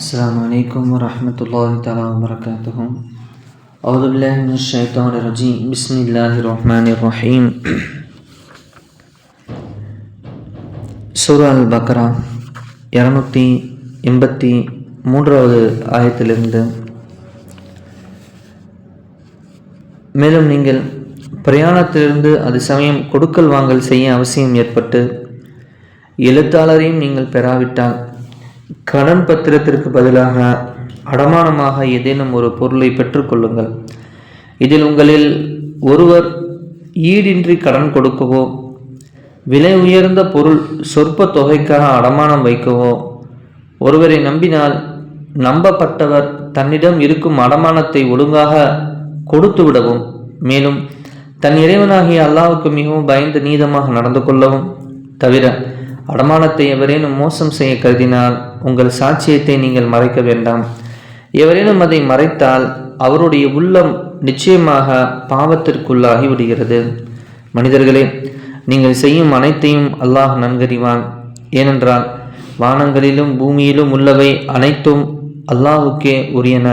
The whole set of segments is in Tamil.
السلام عليكم ورحمة الله تعالى وبركاته أعوذ بالله من الشيطان الرجيم بسم الله الرحمن الرحيم சூரா அல் பக்ரா இரநூத்தி எண்பத்தி மூன்றாவது ஆயத்திலிருந்து மேலும் நீங்கள் பிரயாணத்திலிருந்து அது சமயம் கொடுக்கல் வாங்கல் செய்ய அவசியம் ஏற்பட்டு எழுத்தாளரையும் நீங்கள் பெறாவிட்டால் கடன் பத்திரத்திற்கு பதிலாக அடமானமாக ஏதேனும் ஒரு பொருளை பெற்றுக்கொள்ளுங்கள் இதில் உங்களில் ஒருவர் ஈடின்றி கடன் கொடுக்கவோ விலை உயர்ந்த பொருள் சொற்ப தொகைக்காக அடமானம் வைக்கவோ ஒருவரை நம்பினால் நம்பப்பட்டவர் தன்னிடம் இருக்கும் அடமானத்தை ஒழுங்காக கொடுத்து விடவும் மேலும் தன் இறைவனாகிய அல்லாவுக்கு மிகவும் பயந்து நீதமாக நடந்து கொள்ளவும் தவிர அடமானத்தை எவரேனும் மோசம் செய்ய கருதினால் உங்கள் சாட்சியத்தை நீங்கள் மறைக்க வேண்டாம். எவரேனும் அதை மறைத்தால் அவருடைய உள்ளம் நிச்சயமாக பாவத்திற்குள்ளாகி விடுகிறது. மனிதர்களே நீங்கள் செய்யும் அனைத்தையும் அல்லாஹ் நன்கறிவான். ஏனென்றால் வானங்களிலும் பூமியிலும் உள்ளவை அனைத்தும் அல்லாஹுக்கே உரியன.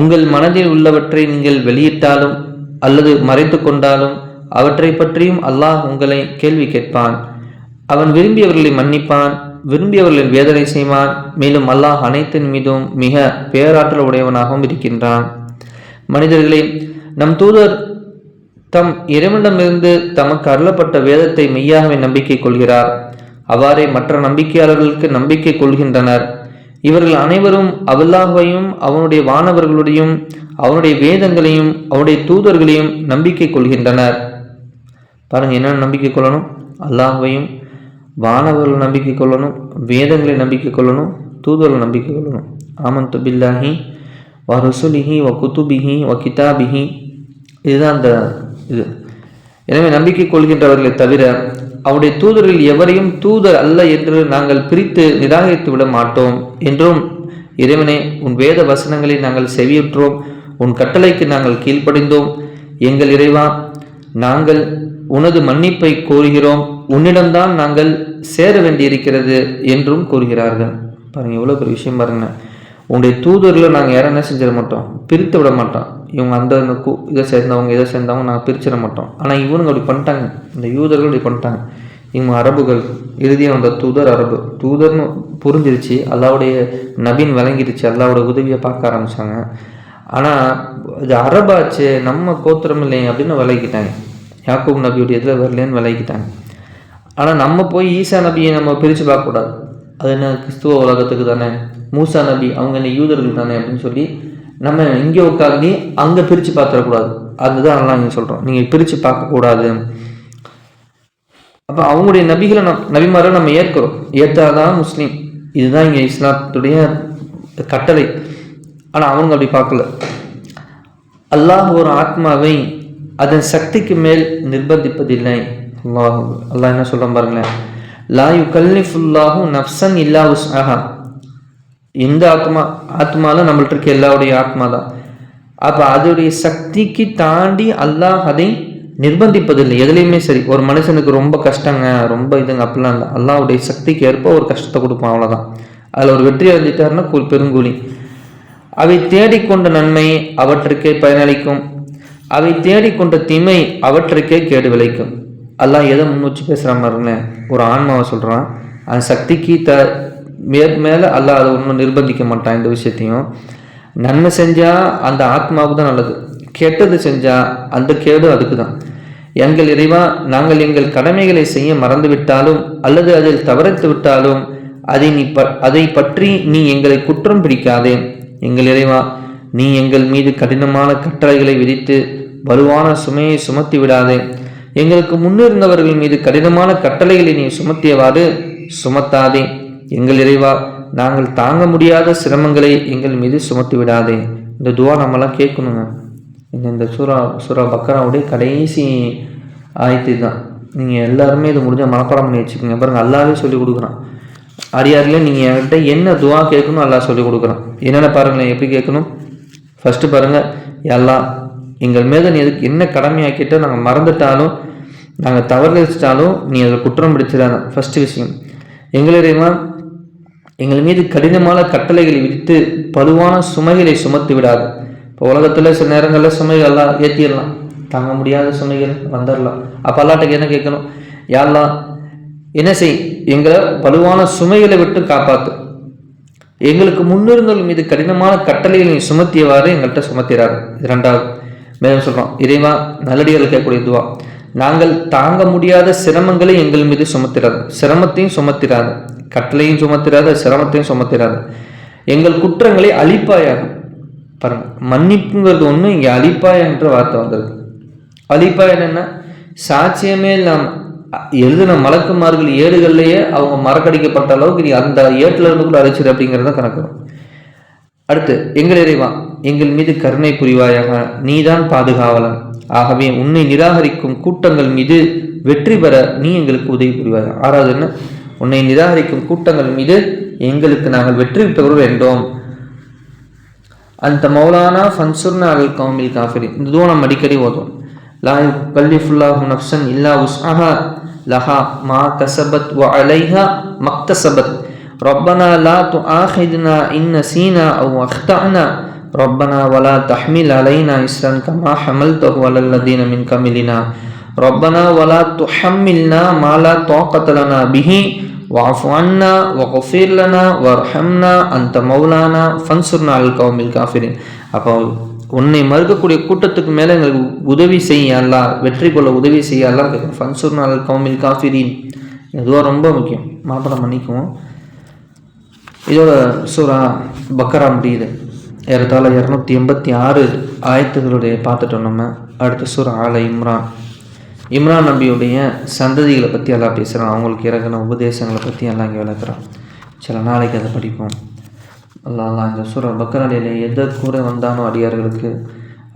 உங்கள் மனதில் உள்ளவற்றை நீங்கள் வெளியிட்டாலும் அல்லது மறைத்து கொண்டாலும் அவற்றை பற்றியும் அல்லாஹ் உங்களை கேள்வி கேட்பான். அவன் விரும்பியவர்களை மன்னிப்பான் விரும்பியவர்களின் வேதனை செய்வான் மேலும் அல்லாஹ் அனைத்தின் மீதும் மிக பேராற்றல் உடையவனாகவும் இருக்கின்றான். மனிதர்களே நம் தூதர் தம் இறைவனிடமிருந்து தமக்கு அருளப்பட்ட வேதத்தை மெய்யாகவே நம்பிக்கை கொள்கிறார். அவ்வாறே மற்ற நம்பிக்கையாளர்களுக்கு நம்பிக்கை கொள்கின்றனர். இவர்கள் அனைவரும் அவல்லாஹையும் அவனுடைய வானவர்களுடையும் அவனுடைய வேதங்களையும் அவனுடைய தூதர்களையும் நம்பிக்கை கொள்கின்றனர். பாருங்க என்னென்ன நம்பிக்கை கொள்ளணும்? அல்லாஹையும் வானவர்கள் நம்பிக்கை கொள்ளணும் வேதங்களை நம்பிக்கை கொள்ளணும் தூதர்களை நம்பிக்கை கொள்ளணும். ஆமந்து பில்லாஹி வ ரசுலிஹி வ குத்துபிஹி வ கிதாபிஹி. இதுதான் அந்த இது. எனவே நம்பிக்கை கொள்கின்றவர்களை தவிர அவருடைய தூதரில் எவரையும் தூதர் அல்ல என்று நாங்கள் பிரித்து நிராகரித்து விட மாட்டோம் என்றும் இறைவனே உன் வேத வசனங்களை நாங்கள் செவியுற்றோம் உன் கட்டளைக்கு நாங்கள் கீழ்ப்படிந்தோம். எங்கள் இறைவா நாங்கள் உனது மன்னிப்பை கோருகிறோம். உன்னிடம்தான் நாங்கள் சேர வேண்டியிருக்கிறது என்றும் கூறுகிறார்கள். பாருங்கள் எவ்வளோ பெரிய விஷயம் பாருங்க. உங்களுடைய தூதரில் நாங்கள் யாரும் என்ன செஞ்சிட மாட்டோம்? பிரித்து விட மாட்டோம். இவங்க அந்த இதை சேர்ந்தவங்க இதை சேர்ந்தவங்க நாங்கள் பிரிச்சிட மாட்டோம். ஆனால் இவனுங்க அப்படி பண்ணிட்டாங்க. இந்த யூதர்கள் இப்படி பண்ணிட்டாங்க. இவங்க அரபுகள் இறுதியாக வந்த தூதர் அரபு. தூதர்னு புரிஞ்சிருச்சு அல்லாவுடைய நபின் விளங்கிருச்சு அல்லாவோட உதவியை பார்க்க ஆரம்பித்தாங்க ஆனால் இது அரபாச்சு நம்ம கோத்திரம் இல்லை அப்படின்னு விலகிட்டாங்க யாக்கூப் நபியுடைய இதில் வரலேன்னு விலகிட்டாங்க ஆனால் நம்ம போய் ஈசா நபியை நம்ம பிரித்து பார்க்கக்கூடாது அது என்ன கிறிஸ்துவ உலகத்துக்கு தானே? மூசா நபி அவங்க என்ன யூதர்கள் தானே அப்படின்னு சொல்லி நம்ம இங்கே உட்காந்து அங்கே பிரித்து பார்த்துடக்கூடாது. அதுதான் நல்லா நீங்கள் சொல்கிறோம் நீங்கள் பிரித்து பார்க்கக்கூடாது அப்போ அவங்களுடைய நபிகளை நம் நபிமாரை நம்ம ஏற்கிறோம். ஏற்றாதான் முஸ்லீம். இதுதான் இங்கே இஸ்லாத்துடைய கட்டளை. ஆனால் அவங்க அப்படி பார்க்கல. அல்லாஹ் ஒரு ஆத்மாவை அதன் சக்திக்கு மேல் நிர்பந்திப்பதில்லை. அல்லாஹ் அல்லாஹ் என்ன சொல்கிறோம் பாருங்களேன். லா யு கல்லிஃபுல்லாஹும் நப்சன் இல்லா உஸ்ஆஹா எந்த ஆத்மா ஆத்மாவில் நம்மள்ட்ட இருக்க எல்லாருடைய ஆத்மா தான். அப்போ அதோடைய சக்திக்கு தாண்டி அல்லாஹ் அதை நிர்பந்திப்பதில்லை. எதுலேயுமே சரி. ஒரு மனுஷனுக்கு ரொம்ப கஷ்டங்க ரொம்ப இதுங்க அப்படிலாம் இல்லை. அல்லாவுடைய சக்திக்கு ஏற்ப ஒரு கஷ்டத்தை கொடுப்பான் அவ்வளோதான் அதில் ஒரு வெற்றி அடைஞ்சிட்டாருன்னா பெருங்கூலி. அவை தேடிக்கொண்ட நன்மை அவற்றுக்கே பயனளிக்கும். அவை தேடிக்கொண்ட தீமை அவற்றுக்கே கேடு விளைக்கும் எல்லாம் எதை முன் வச்சு பேசுகிற மாதிரின்னு ஒரு ஆன்மாவை சொல்கிறான் அந்த சக்திக்கு த மே மேலே அல்ல அதை ஒன்றும் நிர்பந்திக்க மாட்டான் இந்த விஷயத்தையும். நன்மை செஞ்சால் அந்த ஆத்மாவுக்கு தான் நல்லது. கெட்டது செஞ்சால் அந்த கேடு அதுக்கு தான். எங்கள் இறைவா நாங்கள் எங்கள் கடமைகளை செய்ய மறந்து விட்டாலும் அல்லது அதில் தவறித்து விட்டாலும் அதை நீ ப அதை பற்றி நீ எங்களை குற்றம் பிடிக்காதே. எங்கள் இறைவா நீ எங்கள் மீது கடினமான கட்டளைகளை விதித்து வலுவான சுமையை சுமத்தி விடாதே. எங்களுக்கு முன்னிருந்தவர்கள் மீது கடினமான கட்டளைகளை நீ சுமத்தியவாறு சுமத்தாதே. எங்கள் இறைவா நாங்கள் தாங்க முடியாத சிரமங்களை எங்கள் மீது சுமத்தி விடாதே இந்த துவா நம்மளாம் கேட்கணுங்க. இந்த சூரா சூரா பக்கராவுடைய கடைசி ஆயத்து தான் நீங்கள் எல்லாருமே இது முடிஞ்ச மனப்பாடம் பண்ணி வச்சுக்கோங்க. பாருங்கள் அல்லாவே சொல்லிக் கொடுக்குறான். அடியாரிலே நீங்கள் என்கிட்ட என்ன துவா கேட்கணும் அல்லா சொல்லிக் கொடுக்குறான். என்னென்ன பாருங்களேன் எப்படி கேட்கணும்? ஃபஸ்ட்டு பாருங்கள் எல்லாம் எங்கள் மீது நீ எதுக்கு என்ன கடமையாக்கிட்ட நாங்கள் மறந்துட்டாலும் நாங்கள் தவறு வச்சிட்டாலும் நீ அதில் குற்றம் பிடிச்சிடாத. ஃபஸ்ட்டு விஷயம். எங்களிடையமா எங்கள் மீது கடினமான கட்டளைகளை விதித்து பலுவான சுமைகளை சுமத்து விடாது. இப்போ உலகத்தில் சில நேரங்களில் சுமைகள்லாம் ஏற்றிடலாம் தாங்க முடியாத சுமைகள் வந்துடலாம். அப்போ அல்லாட்டுக்கு என்ன கேட்கணும்? யாரெல்லாம் என்ன செய்? எங்களை வலுவான சுமைகளை விட்டு காப்பாற்று எங்களுக்கு முன்னிருந்தவர்கள் மீது கடினமான கட்டளைகளை சுமத்தியவாறு எங்கள்கிட்ட சுமத்திறாரு. ரெண்டாவது. மேலும் சொல்கிறான் இறைவா நல்லடிகள் கேட்கக்கூடிய துவா நாங்கள் தாங்க முடியாத சிரமங்களை எங்கள் மீது சுமத்திராது. சிரமத்தையும் சுமத்திராது. கட்டளையும் சுமத்திராத சிரமத்தையும் சுமத்திராது. எங்கள் குற்றங்களை அழிப்பாயாகும் பாருங்க மன்னிப்புங்கிறது ஒன்று இங்கே அழிப்பாய என்ற வார்த்தை வந்தது. அழிப்பாய் என்னென்னா சாட்சியமே இல்லாமல் எழுதின மலக்குமார்கள் ஏடுகள்லேயே அவங்க மறக்கடிக்கப்பட்ட அளவுக்கு நீ அந்த ஏட்டில் இருந்து கூட அழிச்சிரு அப்படிங்கிறத கணக்கு. அடுத்து எங்கள் இறைவா எங்கள் மீது கருணை புரிவாயாக நீதான் பாதுகாவலன். ஆகவே உன்னை நிராகரிக்கும் கூட்டங்கள் மீது வெற்றி பெற நீ எங்களுக்கு உதவி புரிவாய். ஆறாவது என்ன? உன்னை நிராகரிக்கும் கூட்டங்கள் மீது எங்களுக்கு நாங்கள் வெற்றி பெற வேண்டும் அந்த மௌலானா ஃபன்சுர்னா அல் கவுமில் காஃபிரி. இந்த இதுவும் நம்ம அடிக்கடி ஓதும் லா ஃபுல்லாஹ் நப்சன் இல்லா உஸ்அஹா லஹா மா கசபத் வ அலைஹா மக்தசபத். ربنا لا تؤاخذنا إن نسينا أو أخطأنا ربنا ولا تحمل علينا إسرا كما حملته على الذين من قبلنا ربنا ولا تحملنا ما لا طاقة لنا به واعف عنا وغفر لنا وارحمنا أنت مولانا فانصرنا على القوم الكافرين அப்போ உன்னை மறுக்கக்கூடிய கூட்டத்துக்கு மேலே எங்களுக்கு உதவி செய்யலாம் வெற்றி கொள்ள உதவி செய்யலாம் கேட்குறோம் ஃபன்சூர் நாள் கௌமில் காஃபிரின் இதுவாக ரொம்ப முக்கியம் மாப்படம் பண்ணிக்குவோம் இதோட சூரா பக்கரா முடியுது. ஏறத்தாழ இரநூத்தி எண்பத்தி ஆறு ஆயத்துகளுடைய பார்த்துட்டோம் நம்ம. அடுத்த சூரா ஆல இம்ரான். இம்ரான் நபியுடைய சந்ததிகளை பற்றி எல்லாம் பேசுகிறான் அவங்களுக்கு இறங்கின உபதேசங்களை பற்றி எல்லாம் இங்கே விளக்குறான். சில நாளைக்கு அதை படிப்போம். அல்லா இந்த சூர பக்கரடியில் எதை கூட வந்தானோ அடியார்களுக்கு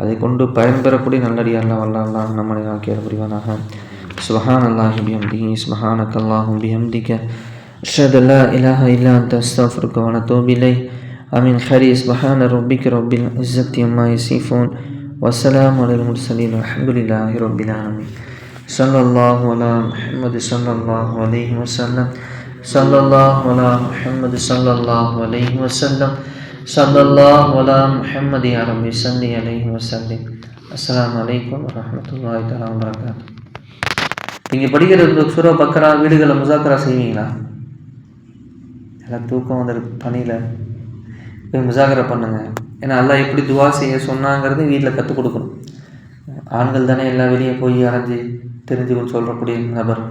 அதை கொண்டு பயன்பெறக்கூடிய நல்லடியாரெலாம் வல்லாலாம் நம்மளை ஆக்கியர் புரிவானாக. சுபஹான் அல்லாஹி பிஹம்திஹி சுபஹானக் அல்லாஹும் பிஹம்திக அஷ்ஹது அல்லா இலாஹ இல்லா அன்த அஸ்தக்ஃபிருக்க வ நத்தூபு இலைஹ் ஆமீன் ஹரி சுபஹான ரப்பிக ரப்பில் இஸ்ஸத்தி அம்மா யசிஃபூன் வஸ்ஸலாமு அலல் முர்சலீன் அல்ஹம்துலில்லாஹி ரப்பில் ஆலமீன் ஸல்லல்லாஹு அலா முஹம்மது ஸல்லல்லாஹு அலைஹி வஸல்லம் صلى الله على محمد صلى الله عليه وسلم صلى الله على محمد يا ربي صل عليه وسلم السلام عليكم ورحمة الله تعالى وبركاته நீங்கள் படிக்கிற சூரா பக்கரா வீடுகளில் முசாக்கரா செய்வீங்களா எல்லாம் தூக்கம் வந்துருக்கு பணியில். போய் முசாகரை பண்ணுங்க. ஏன்னா எல்லாம் எப்படி துவா செய்ய சொன்னாங்கிறது வீட்டில் கற்றுக் கொடுக்கணும். ஆண்கள் தானே எல்லாம் வெளியே போய் அரைஞ்சி தெரிஞ்சு சொல்கிறக்கூடிய நபர்.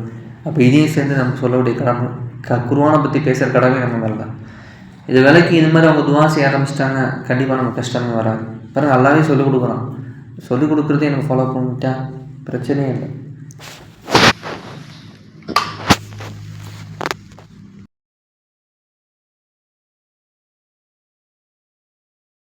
அப்போ இதையும் சேர்ந்து நம்ம சொல்லக்கூடிய கடமை. க குருவானை பற்றி பேசுகிற கடமை நம்ம மேலே தான். இது வேலைக்கு இது மாதிரி அவங்க துவா செய்ய ஆரம்பிச்சிட்டாங்க கண்டிப்பாக நமக்கு கஷ்டமே வராது. பாருங்கள் நல்லாவே சொல்லிக் கொடுக்குறான் சொல்லிக் கொடுக்குறதே எனக்கு ஃபாலோ பண்ணிட்டேன் பிரச்சனையே இல்லை.